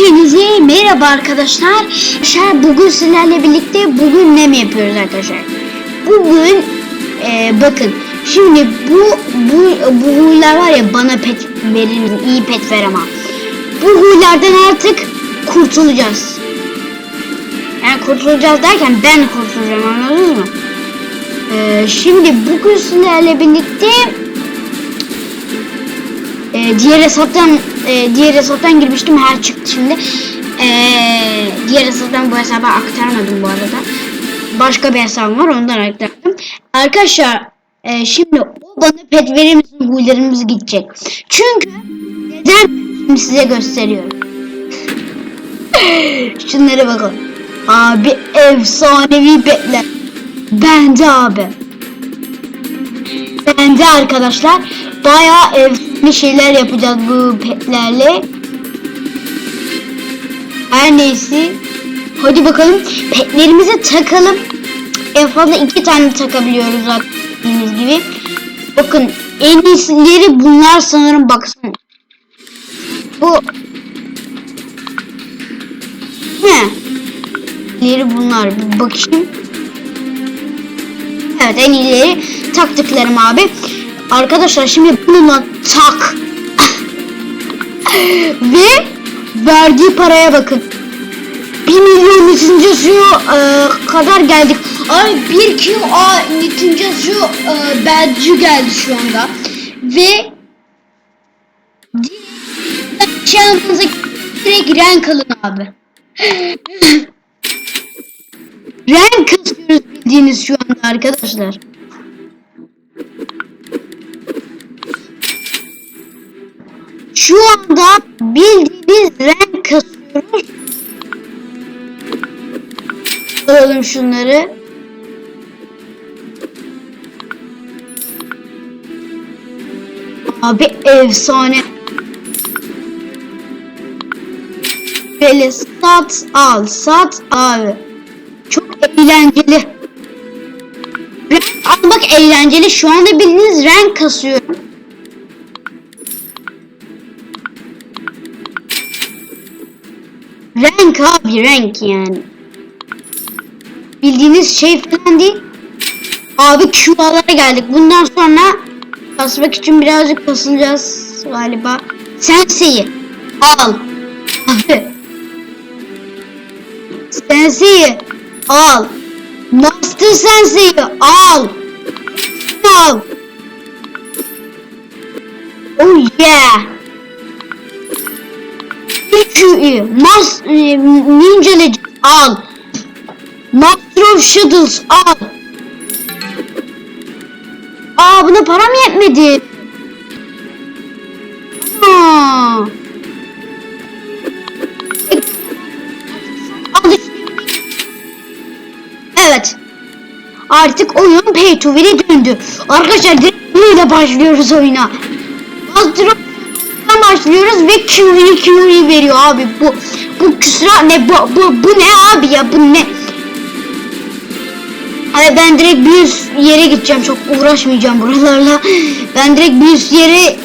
Hepinize merhaba arkadaşlar. Arkadaşlar bugün sizlerle birlikte bugün ne mi yapıyoruz arkadaşlar? Bugün e, bakın şimdi bu bu bu huylar var ya bana pet verir iyi pet ver ama. Bu huylardan artık kurtulacağız. Yani kurtulacağız derken ben kurtulacağım anladınız mı? E, şimdi bugün sizlerle birlikte e, diğer hesaptan e, diğer hesaptan girmiştim her çıktı şimdi. E, diğer hesaptan bu hesaba aktarmadım bu arada. Başka bir hesabım var ondan aktardım. Arkadaşlar e, şimdi o bana pet verir misin huylarımız gidecek. Çünkü neden şimdi size gösteriyorum. Şunlara bakın. Abi efsanevi petler. Bende abi. Bende arkadaşlar bayağı efsane şeyler yapacağız bu petlerle. Her neyse. Hadi bakalım petlerimizi takalım. En fazla iki tane takabiliyoruz bildiğiniz gibi. Bakın en iyisileri bunlar sanırım baksana. Bu ne? İleri bunlar bir bakayım. Evet en iyileri taktıklarım abi. Arkadaşlar şimdi bununla tak. Ve verdiği paraya bakın. 1 milyon litince e, kadar geldik. Ay 1 kilo a litince su e, badge'ı geldi şu anda. Ve Şansınıza direkt renk alın abi. renk kasıyoruz bildiğiniz şu anda arkadaşlar. Şu anda bildiğiniz renk kasıyoruz. Alalım şunları. Abi efsane. Böyle sat al sat abi. Çok eğlenceli. Renk almak eğlenceli. Şu anda bildiğiniz renk kasıyorum. Renk abi renk yani. Bildiğiniz şey falan değil. Abi Q'lara geldik. Bundan sonra kasmak için birazcık kasılacağız galiba. Sensei'yi al. Abi. Sensei'yi al. Master Sensei'yi al. Al. Oh yeah. Mas e, Ninja Legend al. Master of Shadows al. Aa buna param yetmedi. Aa. Evet. Artık oyun pay to win'e döndü. Arkadaşlar direkt böyle başlıyoruz oyuna. Master of Shadows'tan başlıyoruz ve QE QE veriyor abi. Bu bu küsra ne bu, bu, bu ne abi ya bu ne? Abi ben direkt bir üst yere gideceğim. Çok uğraşmayacağım buralarla. Ben direkt bir üst yere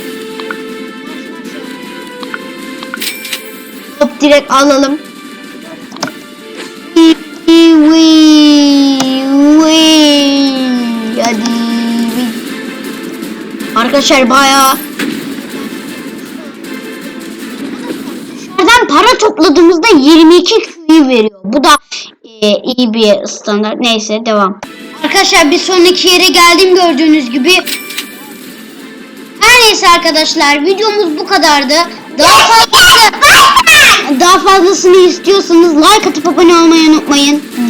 Hop direkt alalım. Hadi. Arkadaşlar bayağı topladığımızda 22 Q'yu veriyor. Bu da e, iyi bir standart. Neyse devam. Arkadaşlar bir sonraki yere geldim gördüğünüz gibi. Her neyse arkadaşlar videomuz bu kadardı. Daha fazlası daha fazlasını istiyorsanız like atıp abone olmayı unutmayın.